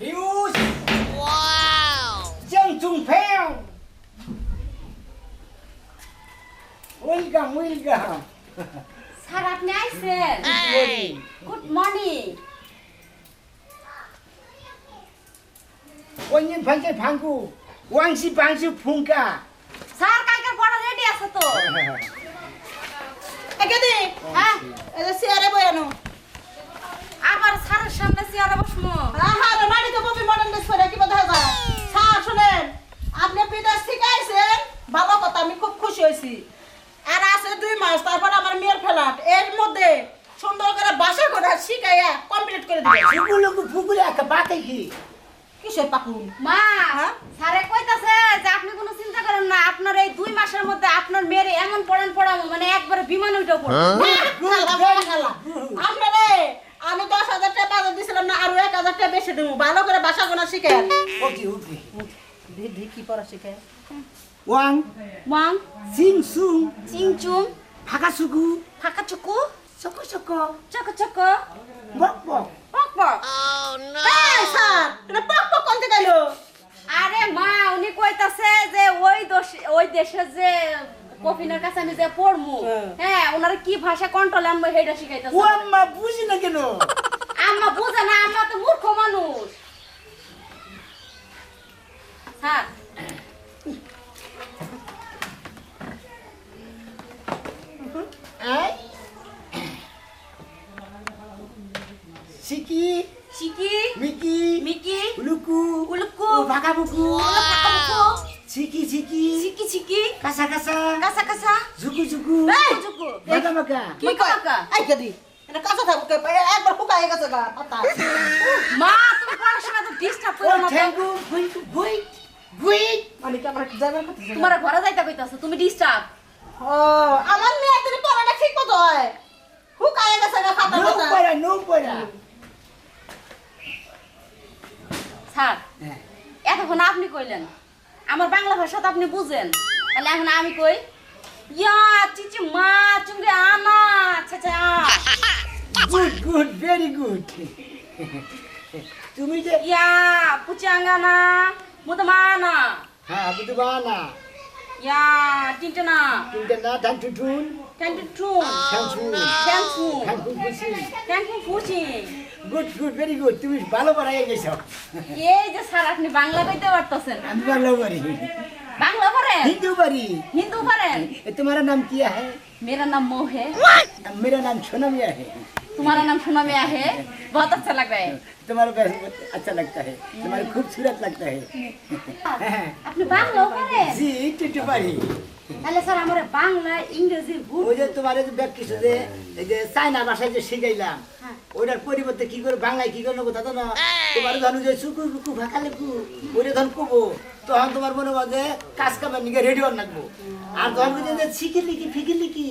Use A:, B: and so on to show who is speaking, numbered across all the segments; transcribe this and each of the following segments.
A: Huge জংচুং ফেও welcome welcome
B: sir আপনি আইছেন গুড মর্নিং
A: ওইদিন ফাংশন ফাঙ্কু ওয়াংসি পাংসি ফুঙ্কা
B: স্যার কালকের পড়া রেডি আছে তো
C: একেদি
B: হ্যাঁ
C: এই যে চেয়ারে বয়ানো
B: আবার স্যারের সামনে চেয়ারে বসবো
C: আহা রে মাটি তো ববি মডার্ন ড্রেস পরে কি কথা যায় স্যার শুনেন আপনি বিদেশ থেকে আইছেন ভালো কথা আমি খুব খুশি হয়েছি আর আছে দুই মাস তারপর আমার মেয়ের ফ্ল্যাট এর মধ্যে সুন্দর করে বাসা করে শিখাইয়া কমপ্লিট করে দিবে
A: ফুগুলো ফুগুলো একটা বাতে কি
C: কিসের
B: মা
C: হ্যাঁ?
B: স্যারে কইতাছে যে আপনি কোনো চিন্তা করেন না আপনার এই দুই মাসের মধ্যে আপনার মেয়ের এমন পড়ান পড়াবো মানে একবারে বিমান উঠে পড়ব
C: আপনারে আমি দশ হাজার টাকা বাজার দিছিলাম না আরও এক হাজার টাকা বেশি দেবো। ভালো করে বাসা গোনা শিখে।
A: ওকে ওকে
C: কি পড়া শিখে।
A: ওয়াং।
B: ওয়াং।
A: সিং সুং।
B: চিংচুং
A: ফাঁকা সুকু
B: ফাঁকা চুকু?
A: Choco choco.
B: চক চক।
A: বক বক।
B: পক
C: এই স্যার এটা পক পক কোন গেল
B: আরে মা উনি কইতাছে যে ওই ওই দেশে যে কফিনের কাছে আমি যে পড়মু
C: হ্যাঁ।
B: হ্যাঁ ওনারা কি ভাষা কন্ট্রোল আনব সেটা শিখাইতাছে।
A: ও আম্মা বুঝি না কেন?
B: আম্মা বুঝে না আম্মা তো মূর্খ মানুষ। হ্যাঁ
A: এই সিকি
B: চিকি
A: মিকি
B: মিকি
A: লুকু
B: উলুকু
A: ও ফাঁকা বুকু
B: ফাঁকামুকু
A: সিকি সিকি
B: চিকি চিকি
A: কাঁচা কাঁচা
B: কাঁচা কাঁচা
A: ঝুকু ঝুকু
C: এই!
B: চুকু
A: মাকা মাকা
C: কি
B: মাকা।
C: এই কেদি এটা কাঁচা থাকব একবার ফুকাই গেছে গা পাতা
B: মা তুমি পড়াশোনা তো ডিস্টার্ব করো না তো।
A: ঠ্যাঙ্গু ভুই ভুই ভুই
C: মানে কি আমার যাবে কথা
B: তোমার ঘরে যাইতে কইতাছো তুমি ডিস্টার্ব
C: ও আমার মেয়ে তুমি পড়াটা ঠিক মতো হয় ফুকাই গেছে গা পাতা
A: নো
C: পাতা
A: পড়া নো পড়া
B: স্যার।
A: হ্যাঁ।
B: এতক্ষণ আপনি কইলেন। আমার বাংলা ভাষা তো আপনি বুঝেন। তাহলে এখন আমি কই? ইয়া চিচি মা চুঙ্গে আনা আচ্ছা
A: গুড গুড ভেরি গুড। তুমি যে
B: ইয়া পুচাঙ্গানা মুদমানা।
A: হ্যাঁ বুঝতে পারা না
B: ইয়া টিনটনা।
A: না ধান টুটুন
B: টেন্টুন
A: শ্যামসুন
B: শ্যাম্পু
A: ধান কুকুসি
B: ট্যাঙ্কু ফুচি
A: গুড গুড ভেরি গুড তুমি ভালো পড়াই গেছো
B: এই যে স্যার আপনি বাংলা কইতে পারতেছেন
A: আমি বাংলা পারি
B: বাংলা পারেন
A: हिंदू पारी
B: हिंदू पारेन
A: ये तुम्हारा नाम क्या है
B: मेरा नाम मोह है
A: मेरा नाम सोनमिया है
B: तुम्हारा नाम सुना में है बहुत अच्छा लग रहा है
A: तुम्हारा बहुत अच्छा लगता है तुम्हारा खूबसूरत लगता है
B: আপনি বাংলাও পারেন
A: जी टुटू पारी
B: তাহলে স্যার আমার বাংলা ইংরেজি ভুল
A: ওই যে তোমার যে ব্যাগ কিছু যে এই যে চাইনা ভাষায় যে শিখাইলাম
B: হ্যাঁ।
A: ওইটার পরিবর্তে কি করে বাংলায় কি করে নেব তা তো না। তোমার ধনু যে সুকু কুকু ফাঁকা লেখু ওইটা ধন কবো তখন তোমার মনে হয় যে কাজ কামের নিকে রেডিও লাগবো। আর তখন বুঝে যে ছিকি লিখি ফিকি লিখি।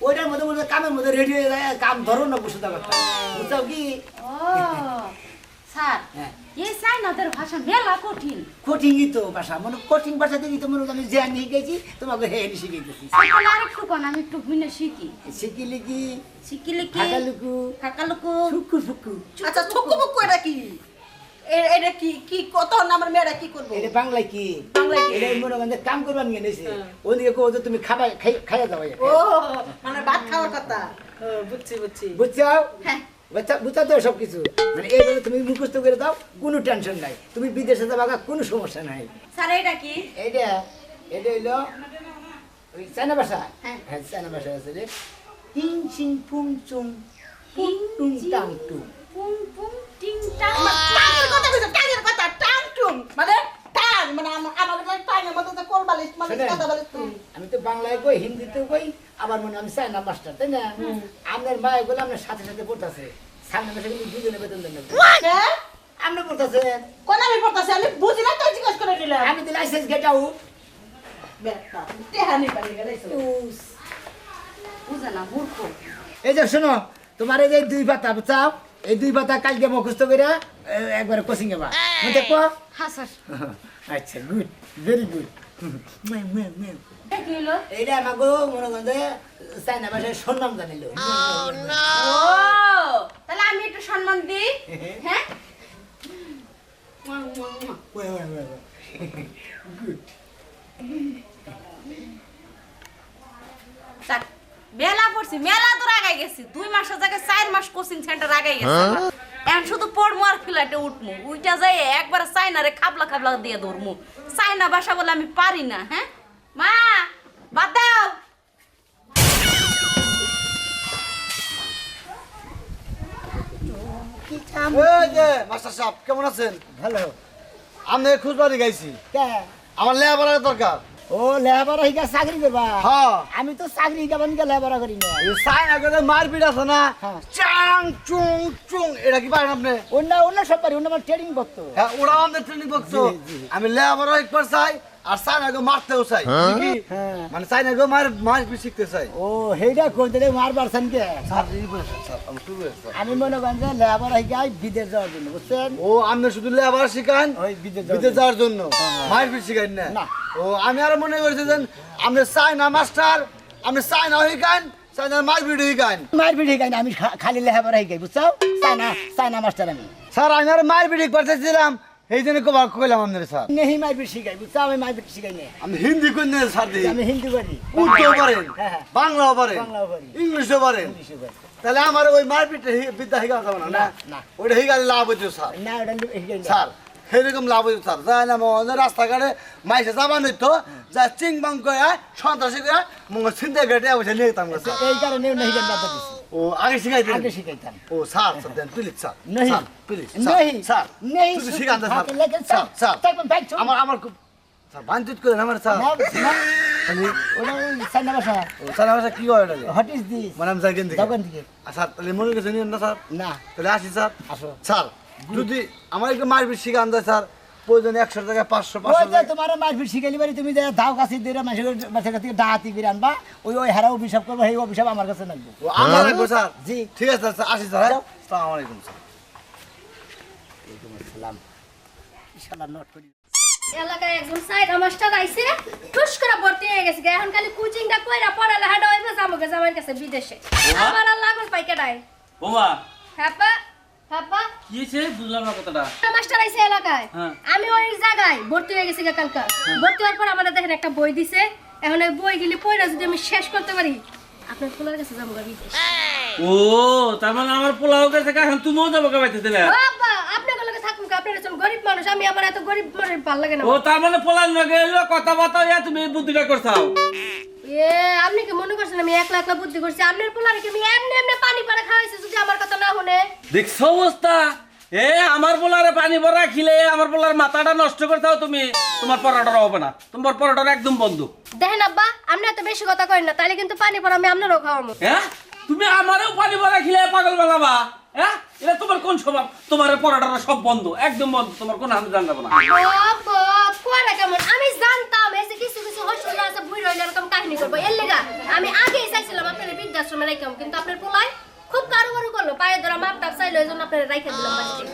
A: ওইটার মধ্যে মধ্যে কামের মধ্যে রেডিও হয়ে যায় কাম ধরো না বসে থাকো বুঝছ কি?
B: স্যার
A: হ্যাঁ।
B: এই চাইনাদের ভাষা মেলা কঠিন।
A: কঠিনই তো ভাষা। মানে কঠিন ভাষা থেকে তো মনে আমি তোমাকে হে
B: তাহলে আরেকটু কোন আমি একটু শিখি
A: শিখি। লিখি
B: শিখি লিখি
A: ফাঁকা লুকু
B: কাকালুকু
A: ফুকু ফুকু
C: আচ্ছা বুকু এটা কি? এটা কি কি কত আমার মেয়েরা কি করব?
A: এটা বাংলায় কি?
C: বাংলায় কি?
A: এটা মনে করেন কাম করবার নিয়ে নিয়েছে। ওদিকে কো যে তুমি খাবা খাই- খাইয়া যাও
C: ও মানে ভাত খাওয়ার কথা। বুঝছি বুঝছি।
A: বুঝছ?
B: হ্যাঁ।
A: বুঝছ তো সব কিছু মানে এইভাবে তুমি মুখস্থ করে দাও কোনো টেনশন নাই। তুমি বিদেশে যাবা কোনো সমস্যা নাই।
B: স্যার এটা কি?
A: এইটা এটা হইল ওই চায়না ভাষা?
B: হ্যাঁ।
A: হ্যাঁ চায়না ভাষা আছে রে। টিং চিং ফুং চুং ফুং টুং টাং টুং
B: পুং পুং টিং টাং
C: টাঙের কথা কইছো টাঙের কথা টাং টুং। মানে টাং মানে আমার আমার মতো তো কোল বালিশ মানে কথা বালিশ
A: আমি তো বাংলায় কই হিন্দিতে কই আবার মনে আমি মাস্টার তাই না? আপনার মায়ের আপনার সাথে সাথে পড়তেছে। সামনে মাসে কিন্তু দুজনে বেতন দেন
C: হ্যাঁ?
A: আপনি
C: কোন আমি পড়তাছি? আমি বুঝি না তাই জিজ্ঞেস করে দিলাম
A: আমি তো লাইসেন্স গেট আউট এই যে শোনো তোমার এই যে দুই পাতা চাও এই দুই পাতা কালকে মুখস্থ করে একবারে কোচিং এবার দেখো
B: হ্যাঁ স্যার
A: আচ্ছা গুড ভেরি গুড
B: এটা কি হলো
A: এইটা আমাকে মনে করেন যে চাইনা ভাষায় সম্মান জানিল
B: তাহলে আমি একটু সম্মান দিই হ্যাঁ
A: ওয়ে ওয়ে ওয়ে গুড
B: যাক, মেলা পড়ছি মেলা দূর আগাই গেছি দুই মাসের জায়গায় চার মাস কোচিং সেন্টার আগাই গেছে এখন শুধু পড়মু আর ফ্লাইটে উঠমু। উইটা যাই একবার চাইনারে খাবলা খাবলা দিয়ে ধরমু। চাইনা ভাষা বলে আমি পারি না হ্যাঁ? মা বাদ দাও।
D: মাস্টার সাহেব কেমন আছেন?
A: ভালো।
D: আমি খুঁজবাড়ি গাইছি। আমার লেবার দরকার।
A: ও লেবার হিকা চাকরি করবা?
D: হ্যাঁ।
A: আমি তো চাকরি হিকা বানিকা লেবার করি না।
D: এই সাইন আগে মারপিট আছে না
A: হ্যাঁ।
D: চাং চুং চুং এটা কি পারেন আপনি?
A: অন্য অন্য সব পারি অন্য আমার ট্রেনিং করতো
D: হ্যাঁ ওরা আমাদের ট্রেনিং
A: জি।
D: আমি লেবার একবার চাই আর সাইন আগে মারতেও চাই।
A: হ্যাঁ।
D: মানে সাইন আগে মার মারপিট শিখতে চাই।
A: ও হেইটা করতে রে মার পারছেন কে?
D: আমি
A: আমি মনে করেন যে লেবার হিকা বিদেশ যাওয়ার জন্য বুঝছেন?
D: ও আপনি শুধু লেবার শিখান
A: ওই বিদেশ যাওয়ার জন্য। হ্যাঁ।
D: শিখান না।
A: না।
D: ও আমি আর মনে করছি যে আপনি চাইনা মাস্টার আপনি চাইনা শিখান চাইনা মারপিট শিখান
A: মারপিট হিকাই না আমি খালি লেবার হিকাই বুঝছ? চাইনা চাইনা মাস্টার আমি।
D: স্যার আমি আর মারপিট পাঠাচ্ছিলাম এই জন্য কবার কইলাম আপনার স্যার।
A: নেহি মারপিট শিখাই বুঝছ? আমি মারপিট শিখাই না
D: আমি হিন্দি কোন স্যার দিই
A: আমি হিন্দি
D: উর্দুও পারেন
A: হ্যাঁ, হ্যাঁ।
D: বাংলাও পারেন
A: বাংলাও পারি।
D: ইংলিশও পারেন।
A: ইংলিশে করি।
D: তাহলে আমার ওই মারপিট বিদ্যা শিখা যাবে না
A: না,
D: না
A: না।
D: ওইটা শিখালে লাভ হইতো স্যার।
A: না ওটা না
D: স্যার সেরকম লাভ তার। যায় না মনে রাস্তাঘাটে মাইসে যাবা নিত যা চিং বাং করে সন্ত্রাসী করে মঙ্গল ছিনতে গেটে বসে নিয়ে যেতাম
A: এই কারণে নাহি
D: ও আগে শিখাই দিন
A: আগে শিখাই শিখাইতাম।
D: ও sir sir then please
A: sir.
D: নেই প্লিজ
A: নেই
D: স্যার
A: নেই
D: তুমি শিখান স্যার। স্যার। স্যার আমার আমার স্যার বান্ধুত করেন আমার স্যার। আমি
A: ওটা স্যার নমস্কার
D: ও স্যার নমস্কার কি হয় ওটা
A: হট ইজ দিস।
D: মানে আমি
A: যাই কেন
D: আচ্ছা তাহলে মনে গেছে না স্যার?
A: না।
D: তাহলে আসি স্যার।
A: আসো।
D: স্যার যদি আমার একটু মারপিট শিখান দেয় স্যার প্রয়োজনে একশো টাকা পাঁচশো
A: ওই
D: পাঁচশো
A: যে তোমার মারপিট শিখাইলি বাড়ি তুমি যে কাছে দিয়ে মানুষের মানুষের কাছে থেকে ডাহাতি করে আনবা ওই ওই হারা অভিশাপ করব সেই অভিশাপ আমার কাছে লাগবে।
D: আমার লাগবে স্যার।
A: জি।
D: ঠিক আছে স্যার আসি স্যার হ্যাঁ? আসসালামু আলাইকুম স্যার।
A: সালাম ইনশাআল্লাহ নোট করি।
E: এলাকায় একজন সাইড মাস্টার আইছে ঠুস করে ভর্তি হয়ে গেছে এখন খালি কোচিংটা কইরা পড়ালে হাডা হইবে যাব গে জামাইয়ের কাছে বিদেশে। আমার আর লাগল পাইকে ডাই
F: বোমা
E: হ্যাপা হ্যাপা
F: কি বুঝলাম না কথাটা।
E: মাস্টার আইছে এলাকায়।
F: হ্যাঁ।
E: আমি ওই জায়গায় ভর্তি হয়ে গেছি কালকা। ভর্তি হওয়ার পর আমাদের দেখেন একটা বই দিছে। এখন ওই বই গেলে পড়া যদি আমি শেষ করতে পারি আপনার ফুলার কাছে যাব বিদেশ
F: ও তার মানে আমার পোলাও গেছে এখন তুমিও যাব কামাইতে দিলে
E: ও আপনার লগে থাকুন কা, আপনার গরিব মানুষ আমি আমার এত গরিব মানুষ ভালো লাগে না।
F: ও তার মানে পোলার লগে এলো কথাবার্তা ইয়া তুমি বুদ্ধিটা করছাও?
E: এ আপনি কি মনে করছেন আমি একলা একলা বুদ্ধি করছি? আপনার পোলারে কি আমি এমনি এমনি পানি পাড়া কথা না
F: দেখছ অবস্থা? এ আমার পোলারে পানি ভরা খিলে আমার পোলার মাথাটা নষ্ট করছাও তুমি। তোমার পরোটা হবে না। তোমার পরোটা একদম বন্ধ।
E: দেখেন আব্বা আপনি এত বেশি কথা করেন না তাহলে কিন্তু পানি পড়া আমি আপনারও খাওয়াবো
F: হ্যাঁ তুমি আমারও পানি ভরা খিলে পাগল বানাবা। হ্যাঁ এটা তোমার কোন স্বভাব? তোমার পরোটাটা সব বন্ধ একদম বন্ধ। তোমার কোন হাতে জানতে না।
E: বাবা কোয়ারা কেমন? আমি জানতাম এই যে কিছু কিছু হোস্টেল আছে বুই রইলে এরকম কাহিনী করব। এর লেগা আমি আগেই চাইছিলাম আপনার বৃদ্ধাশ্রমে রাখাম কিন্তু আপনার পোলায় পায়ে ধরা মাপ টাপ চাইলো এই জন্য আপনার রাইখে দিলাম বাড়িতে।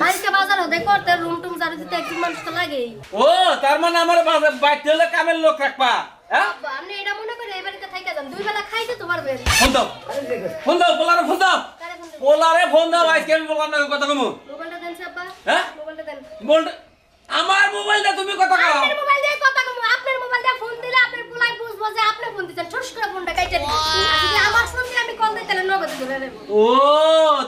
E: বাড়িতে বাজার হতে করতে রুম টুম ঝাড়ু দিতে একজন মানুষ তো লাগেই
F: ও তার মানে আমার বাসা- বাড়িতে হলে কামের লোক রাখবা হ্যাঁ?
E: আপনি এটা মনে করে এই বাড়িতে থাইকা যান। দুই বেলা খাইতে তো পারবেন।
F: ফোন দাও। ফোন দাও ফোন দাও।
E: কারে ফোন
F: দাও? আজকে আমি বললাম না কথা কমু।
E: মোবাইলটা দেন
F: হ্যাঁ?
E: মোবাইলটা দেন।
F: বল আমার মোবাইলটা তুমি কথা কও।
E: আপনার মোবাইল দিয়ে কথা কম। আপনার মোবাইল দিয়ে ফোন দিলে আপনার পোলাই বুঝব যে আপনি ফোন দিতেন ঠুস করে ফোনটা কাইটে দিন আর যদি আমার ফোন দিয়ে আমি কল দিই তাহলে নগদ ধরে নেব
F: ও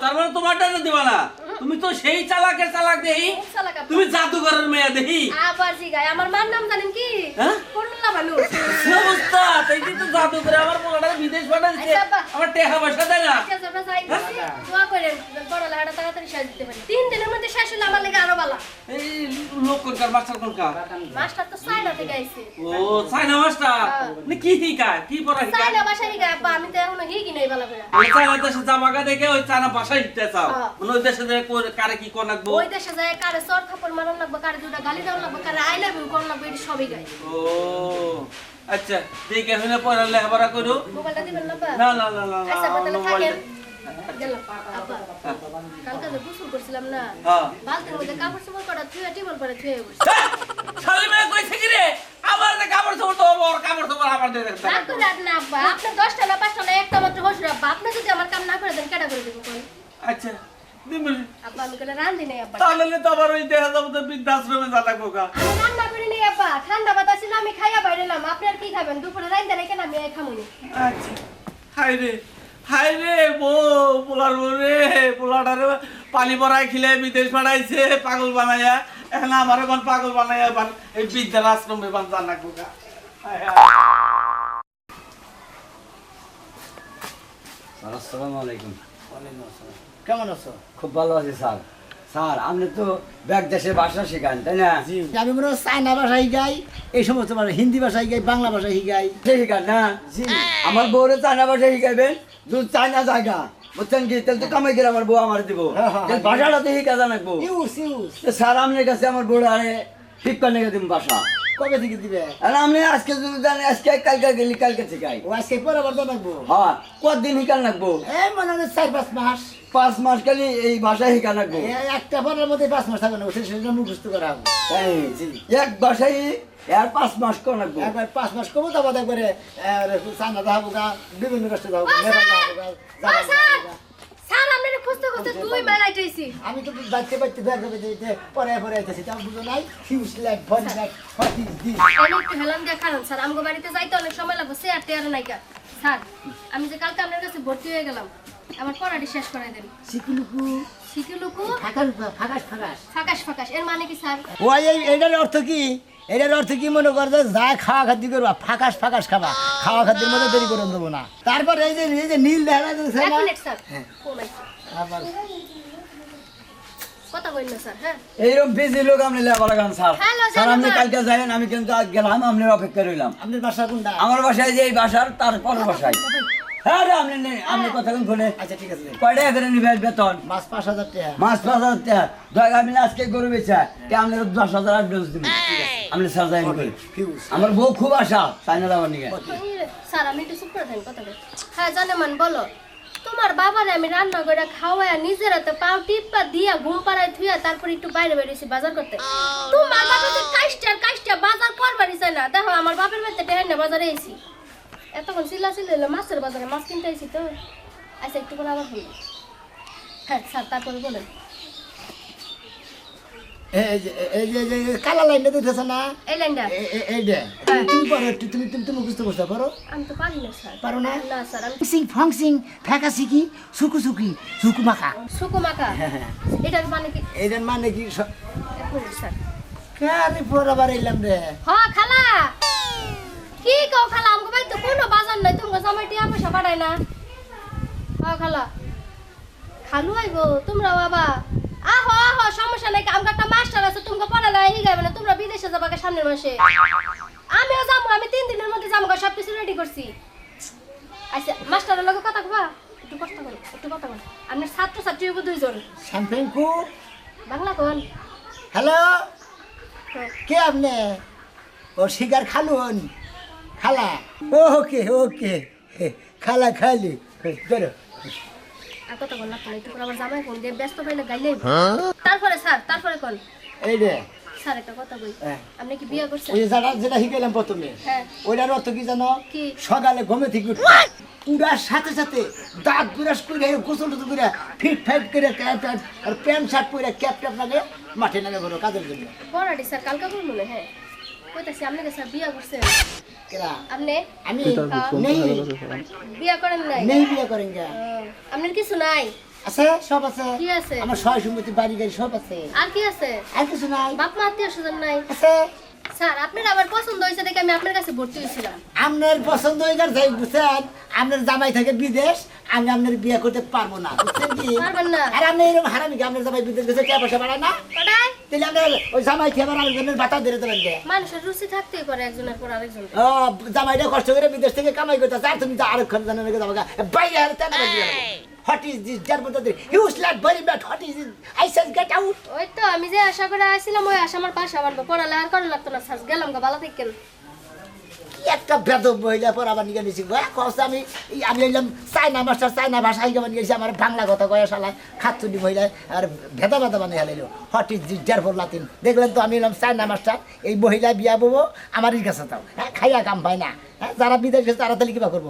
F: তার মানে তোমারটা তো দিবা না। তুমি তো সেই চালাকের চালাক
E: আপনি?
F: তুমি জাদুঘরের মেয়ে দেহি।
E: আবার জি গায় আমার মার নাম জানেন কি?
F: হ্যাঁ? কি অবস্থা তাই কিন্তু জাদুঘরে আমার পোলাটা বিদেশ পাঠাচ্ছে
E: আচ্ছা, বাবা।
F: আমার টেহা পয়সা দেয় না।
E: যাই করছি। দোয়া করেন বড় লাহাটা তাড়াতাড়ি শেষ দিতে পারি। তিন দিনের মধ্যে শেষ হলে আমার লেগে আরও ভালো।
F: এই লোক কোনকার মাস্টার কোনকার
E: মাস্টার তো সাইনা থেকে আইছে।
F: ও চাইনা মাস্টার?
E: হ্যাঁ।
F: মানে কি শিখায়? কি পড়া শিখায়?
E: সাইনা বাসায় গায় আব্বা আমি তো এখনও হিগি নাই ভালো করে।
F: ওই চায়না দেশে জামাকা দেখে ওই চায়না ভাষা শিখতে চাও।
E: হ্যাঁ।
F: মানে ওই দেশে যে কারে কি কোন রাখব
E: ওই দেশে যায় কারে চর থাপড় মারন লাগবে কারে দুটা গালি দেওয়ান লাগবে কারে আই লাভ ইউ কোন লাগবে এটি সবই গায়।
F: ও। আচ্ছা ঠিক আছে না পড়া লেখাপড়া করো?
E: মোবাইলটা দিবেন না
F: না না না না
E: আচ্ছা আব্বা তাহলে থাকেন। কালকে যে গোসল করছিলাম না
F: হ্যাঁ।
E: বালতির মধ্যে কাপড় চোপড় করা থুয়ে টিবল পরে থুয়ে বসে।
F: শালি কইছে কি রে? আমার যে কাপড় চোপড় তো ওর কাপড় চোপড় আমার দিয়ে দেখতে
E: রাগ করে আর না আব্বা আপনি দশটা না পাঁচটা না একটা মাত্র হসুর আব্বা আপনি যদি আমার কাম না করে দেন করে দেবো কোন
F: আচ্ছা
E: আব্বা আমি নাই আব্বা
F: তাহলে তো আবার ওই দেখা যাব তো বৃদ্ধাশ্রমে যা লাগবো গা।
E: আমি রান্না ঠান্ডা বাতাস আমি খাইয়া বাইরেলাম আপনি আর কি খাবেন? দুপুরে রান্ধা রেখে আমি এই খামুনি
F: আচ্ছা। হাই রে হাই রে বউ পোলার রে পোলাটারে পানি ভরাই খিলে বিদেশ পাঠাইছে পাগল বানাইয়া। এখন আমার এখন পাগল বানাইয়া এবার এই বিদ্যার আশ্রমে বান জান
G: আসসালামু আলাইকুম।
A: কেমন আছো?
G: খুব ভালো আছি স্যার। স্যার আপনি তো ব্যাগ দেশে ভাষা শেখান তাই না?
A: আমি মনে হয় চায়না ভাষায় গাই এই সমস্ত ভাষা হিন্দি ভাষায় গাই বাংলা ভাষায় গাই।
G: শেখান না? আমার বউরে চায়না ভাষা শিখাইবেন? দু চায়না জায়গা। বুঝছেন কি? তাহলে তো কামাই করে আমার বউ আমার দিব।
A: হ্যাঁ, হ্যাঁ,
G: তাহলে ভাষাটা তো শিখা জানাকবো স্যার আপনার কাছে আমার বউরে আরে শিক্ষা নেগে দিব ভাষা
A: কবে থেকে দিবে?
G: আর আপনি আজকে যদি জানেন আজকে কালকে গেলি কালকে শিখাই
A: ও আজকে পরে আবার জানাব
G: হ্যাঁ কতদিন শিখান লাগবো
A: এই মনে হয় চার পাঁচ মাস।
G: পাঁচ মাস খালি এই ভাষা শিখা লাগবো
A: এই একটা পরের মধ্যে পাঁচ মাস থাকবে না সেটা মুখস্থ করা হবে।
G: এক ভাষাই আর পাঁচ মাস লাগবো
A: একবার পাঁচ মাস করব তারপর একবারে যাব গা বিভিন্ন রাষ্ট্রে যাব নেপাল যাব গা,
E: স্যার আপনার খুঁজতে খুঁজতে দুই মাইল আইতেছি।
A: আমি তো বাচ্চা বাচ্চা ব্যাগ ভেবে দিতে পরে পরে আইতেছি তার বুঝো নাই হিউজ লাইট ভন লাইট হটি দি
E: আমি একটু হেলাম দিয়ে খারান স্যার আমগো বাড়িতে যাইতে অনেক সময় লাগবে সে আর টেয়ার নাইকা। স্যার আমি যে কালকে আপনার কাছে ভর্তি হয়ে গেলাম আমার পড়াটি শেষ করে দেন।
A: সিকুলুকু
E: শিকিলুকু?
A: ফাঁকাস ফাঁকাস ফাঁকাস
E: ফাঁকাশ। এর মানে কি স্যার?
A: ওই অর্থ কি? এটার অর্থ কি মনে কর যে যা খাওয়া খাদ্য করবা ফাঁকাস ফাঁকাস খাবা। খাওয়া খাদ্যের মধ্যে দেরি করে দেবো না। তারপর এই যে এই যে নীল দেখা যাচ্ছে না? আবার
E: স্যার। হ্যাঁ।
G: এইরকম বিজি লোক আপনি স্যার। স্যার আপনি কালকে আমি কিন্তু আজ গেলাম আপনার অপেক্ষা রইলাম।
A: আপনার বাসা কোনটা?
G: আমার বাসায় যে এই বাসার তার পরের বাসায়। হ্যাঁ রে আপনি নেই আপনি কথা কোন ফোনে?
A: আচ্ছা ঠিক আছে।
G: কয় করে নিবেন বেতন?
A: মাস পাঁচ হাজার টাকা।
G: মাস পাঁচ হাজার টাকা। দয়া আমি আজকে গরু বেচা কে আপনি দশ হাজার অ্যাডভান্স দিবেন আপনি স্যার যাই আমার বউ খুব আশা চাইনা যাবার নিকে?
E: স্যার আমি একটু চুপ করে থাকি কথা হ্যাঁ জানে মান বলো। তোমার বাবারে আমি রান্না করে খাওয়ায় নিজের হাতে পাও টিপা দিয়া ঘুম পাড়ায় থুইয়া তারপর একটু বাইরে বেরিয়েছি বাজার করতে। তোমার বাবা তো কাইস্টার কাইস্টা বাজার করবারই চাই না দেখো আমার বাপের বাড়িতে না বাজারে এসি এতক্ষণ চিল্লা চিল্লা মাছের বাজারে মাছ কিনতে এসি তো আচ্ছা একটু করে আবার বলি হ্যাঁ স্যার তারপরে বলেন
A: কালা লাইনটা না
E: এই লাইনটা
A: এইটা তুমি- তুমি পারো একটু তুমি তুমি তুমি বুঝতে বুঝতে পারো
E: আমি তো পারি না স্যার
A: পারো না
E: না স্যার আমি
A: সিং ফংসিং সিকি সুকু সুকি সুকু মাখা
E: সুকু মাখা এটার মানে কি
A: মানে কি
E: স্যার
A: কারে এলাম রে
E: খালা কি কও খালা? আমগো ভাই তো কোনো বাজার নাই তুমি জামাই টিয়া পয়সা পাঠাই না। হ খালা খালু আইবো তোমরা বাবা। আহো আহো সমস্যা নাই আমগো একটা মাস্টার আছে তুমি পড়ালে হিগাইবে না তোমরা বিদেশে যাবাকে সামনের মাসে। আমিও যাব আমি তিন দিনের মধ্যে যাব সব কিছু রেডি করছি। আচ্ছা মাস্টারের লগে কথা কবা? একটু কথা বল একটু কথা বল। আপনার ছাত্র ছাত্রী হইব দুইজন।
A: শ্যাম্পেঙ্কু
E: বাংলা কোন?
A: হ্যালো? কে আপনি? ও শিকার খালুন খালা। ওকে ওকে। খালা খালি। বেরো।
E: আর কথা বল না কোন আমার জামাই ফোন দিয়ে ব্যস্ত পাইলে গাইলে তারপরে স্যার তারপরে কোন?
A: এই রে
E: স্যার একটা কথা বই
A: হ্যাঁ।
E: আপনি কি বিয়ে করছেন?
A: ওই যে যেটা যেটা শিখাইলাম প্রথমে
E: হ্যাঁ।
A: ওইটার অর্থ কি জানো? সকালে ঘুমে থেকে উড়ার সাথে সাথে দাঁত বিরাস করে গোসল টোসল করে ফিট ফাইট করে ট্যাপ আর প্যান্ট শার্ট পরে ক্যাপ ট্যাপ লাগে মাঠে নামে বলো কাজের জন্য।
E: পড়াটি স্যার কালকে করব না হ্যাঁ। কইতাছি আপনাকে স্যার বিয়ে করছেন
A: কেরা
E: আপনি
A: আমি। নেই।
E: বিয়ে করেন নাই?
A: নেই বিয়ে করেন গা।
E: আপনার কিছু নাই?
A: আছে? সব আছে?
E: কি আছে?
A: আমার সয় সম্পত্তি বাড়ি গাড়ি সব আছে।
E: আর কি আছে?
A: আর কিছু নাই।
E: বাপ মা আত্মীয় স্বজন নাই?
A: আছে?
E: স্যার আপনার আবার পছন্দ হয়েছে দেখে আমি আপনার কাছে ভর্তি হয়েছিলাম।
A: আপনার পছন্দ হয়ে গেছে বুঝছেন? আপনার জামাই থাকে বিদেশ আমি আপনার বিয়ে করতে পারব না বুঝছেন কি?
E: পারবেন না।
A: আর আপনি এরকম হারামি কি? আপনার জামাই বিদেশ গেছে টাকা পয়সা বাড়ায় না?
E: ওটাই
A: তাহলে আপনার ওই জামাই খেয়ে আবার আরেকজনের বাতা ধরে দেবেন কে?
E: মানুষের রুচি থাকতেই পারে একজনের পর আরেকজন
A: ও জামাইটা কষ্ট করে বিদেশ থেকে কামাই করতে আর তুমি তো আরেকক্ষণ বাইরে বিয়ে হোয়াট ইজ দিস যার মধ্যে ইউজ লাট very bad what is this I said get out
E: ওই তো আমি যে আশা করে আসছিলাম ওই আশা আমার পাশে। আমার পড়ালে আর করার লাগতো না। স্যার গেলাম গা ভালো থাকেন।
A: কি একটা বেদব মহিলা পর আবার নিয়ে নিয়েছি কষ্ট আমি আমি এলাম চাইনা মাস্টার চাইনা ভাষা হিসেবে নিয়েছি আমার বাংলা কথা কয়া শালায় খাতুনি মহিলা আর ভেদা ভেদা বানিয়ে হালাইলো। হোয়াট ইজ যার ফর লাতিন দেখলেন তো আমি এলাম চাইনা মাস্টার। এই মহিলা বিয়া ববো আমারই কাছে তাও। হ্যাঁ খাইয়া কাম পায় না। হ্যাঁ যারা বিদেশ গেছে তারা তাহলে কিবা করব?